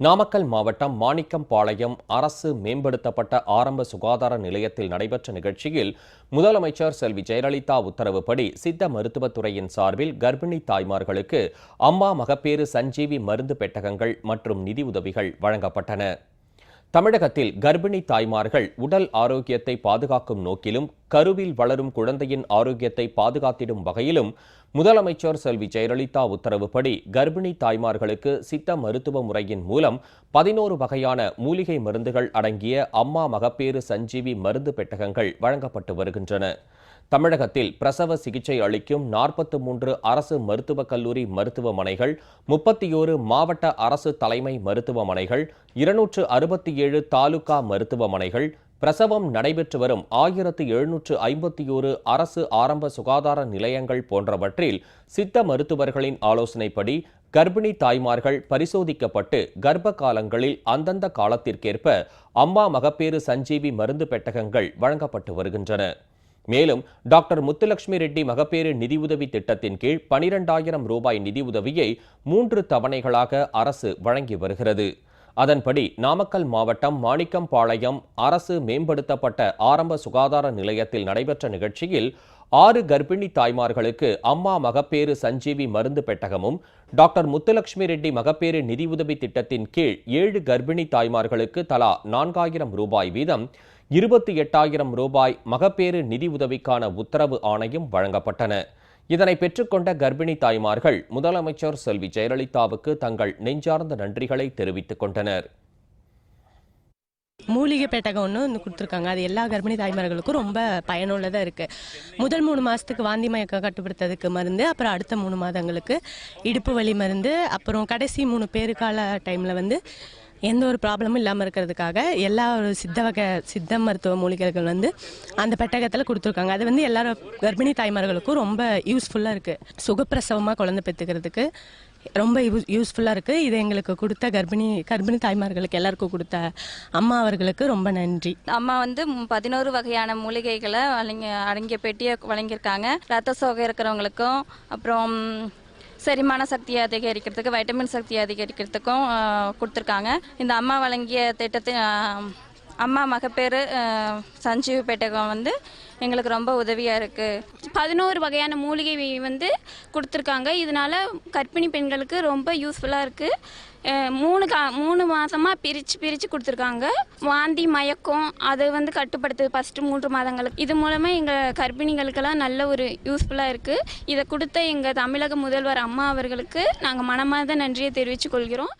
நாமக்கல் மாவட்டம் மாணிக்கம்பாளையம் அரசு மேம்படுத்தப்பட்ட ஆரம்ப சுகாதார நிலையத்தில் நடைபெற்ற நிகழ்ச்சியில் முதலமைச்சர் செல்வி ஜெயலலிதா உத்தரவுப்படி சித்த மருத்துவத்துறையின் சார்பில் கர்ப்பிணி தாய்மார்களுக்கு அம்மா மகப்பேறு சஞ்சீவி மருந்து பெட்டகங்கள் மற்றும் நிதியுதவிகள் வழங்கப்பட்டன. தமிழகத்தில் கர்ப்பிணி தாய்மார்கள் உடல் ஆரோக்கியத்தை பாதுகாக்கும் நோக்கிலும் கருவில் வளரும் குழந்தையின் ஆரோக்கியத்தை பாதுகாத்திடும் வகையிலும் முதலமைச்சர் செல்வி ஜெயலலிதா உத்தரவுப்படி கர்ப்பிணி தாய்மார்களுக்கு சித்த மருத்துவ முறையின் மூலம் பதினோரு வகையான மூலிகை மருந்துகள் அடங்கிய அம்மா மகப்பேறு சஞ்சீவி மருந்து பெட்டகங்கள் வழங்கப்பட்டு வருகின்றன. தமிழகத்தில் பிரசவ சிகிச்சை அளிக்கும் நாற்பத்து மூன்று அரசு மருத்துவக் கல்லூரி மருத்துவமனைகள் முப்பத்தியோரு மாவட்ட அரசு தலைமை மருத்துவமனைகள் இருநூற்று அறுபத்தி ஏழு தாலுகா மருத்துவமனைகள். பிரசவம் நடைபெற்று வரும் ஆயிரத்து எழுநூற்று ஐம்பத்தி ஓரு அரசு ஆரம்ப சுகாதார நிலையங்கள் போன்றவற்றில் சித்த மருத்துவர்களின் ஆலோசனைப்படி கர்ப்பிணி தாய்மார்கள் பரிசோதிக்கப்பட்டு கர்ப்ப காலங்களில் அந்தந்த காலத்திற்கேற்ப அம்மா மகப்பேறு சஞ்சீவி மருந்து பெட்டகங்கள் வழங்கப்பட்டு வருகின்றன. மேலும் டாக்டர் முத்துலட்சுமி ரெட்டி மகப்பேறு நிதியுதவி திட்டத்தின் கீழ் பனிரெண்டாயிரம் ரூபாய் நிதியுதவியை மூன்று தவணைகளாக அரசு வழங்கி வருகிறது. அதன்படி நாமக்கல் மாவட்டம் மாணிக்கம்பாளையம் அரசு மேம்படுத்தப்பட்ட ஆரம்ப சுகாதார நிலையத்தில் நடைபெற்ற நிகழ்ச்சியில் ஆறு கர்ப்பிணி தாய்மார்களுக்கு அம்மா மகப்பேறு சஞ்சீவி மருந்து பெட்டகமும் டாக்டர் முத்துலட்சுமி ரெட்டி மகப்பேறு நிதியுதவி திட்டத்தின் கீழ் ஏழு கர்ப்பிணி தாய்மார்களுக்கு தலா நான்காயிரம் ரூபாய் வீதம் இருபத்தி எட்டாயிரம் ரூபாய் மகப்பேறு நிதி உதவிக்கான உத்தரவு ஆணையும் வழங்கப்பட்டன. இதனை பெற்றுக்கொண்ட கர்ப்பிணி தாய்மார்கள் முதலமைச்சர் செல்வி ஜெயலலிதாவுக்கு தங்கள் நெஞ்சார்ந்த நன்றிகளை தெரிவித்துக் கொண்டனர். மூலிகை பெட்டகம் ஒன்று வந்து கொடுத்துருக்காங்க. அது எல்லா கர்ப்பிணி தாய்மார்களுக்கும் ரொம்ப பயனுள்ளதாக இருக்குது முதல் மூணு மாதத்துக்கு வாந்தி மயக்கம் கட்டுப்படுத்துறதுக்கு மருந்து அப்புறம் அடுத்த மூணு மாதங்களுக்கு இடுப்பு வலி மருந்து அப்புறம் கடைசி மூணு பேருக்கால டைமில் வந்து எந்த ஒரு ப்ராப்ளமும் இல்லாமல் இருக்கிறதுக்காக எல்லா ஒரு சித்த வகை சித்த மருத்துவ மூலிகைகள் வந்து அந்த பெட்டகத்தில் கொடுத்துருக்காங்க. அது வந்து எல்லாரும் கர்ப்பிணி தாய்மார்களுக்கும் ரொம்ப யூஸ்ஃபுல்லாக இருக்குது சுகப்பிரசவமாக குழந்தை பெற்றுக்கிறதுக்கு ரொம்ப யூஸ் யூஸ்ஃபுல்லாக இருக்குது இது எங்களுக்கு கொடுத்த கர்ப்பிணி கர்ப்பிணி தாய்மார்களுக்கு எல்லாருக்கும் கொடுத்த அம்மா அவர்களுக்கு ரொம்ப நன்றி. அம்மா வந்து பதினோரு வகையான மூலிகைகளை வழங்கி அடங்கிய பெட்டியை வழங்கியிருக்காங்க. ரத்த சோகை இருக்கிறவங்களுக்கும் அப்புறம் செரிமான சக்தியை அதிகரிக்கிறதுக்கு வைட்டமின் சக்தியை அதிகரிக்கிறதுக்கும் கொடுத்துருக்காங்க. இந்த அம்மா வழங்கிய திட்டத்தின் அம்மா மகப்பேறு சஞ்சீவ் சஞ்சீவி பெட்டகம் வந்து எங்களுக்கு ரொம்ப உதவியாக இருக்குது பதினோரு வகையான மூலிகை வந்து கொடுத்துருக்காங்க. இதனால கர்ப்பிணி பெண்களுக்கு ரொம்ப யூஸ்ஃபுல்லாக இருக்குது மூணு கா மூணு மாதமாக பிரித்து பிரித்து கொடுத்துருக்காங்க. வாந்தி மயக்கம் அதை வந்து கட்டுப்படுத்துது ஃபஸ்ட்டு மூன்று மாதங்களுக்கு. இது மூலமாக எங்கள் கர்ப்பிணிகளுக்கெல்லாம் நல்ல ஒரு யூஸ்ஃபுல்லாக இருக்குது இதை கொடுத்த எங்கள் தமிழக முதல்வர் அம்மா அவர்களுக்கு நாங்கள் மனமார்ந்த நன்றியை தெரிவித்துக் கொள்கிறோம்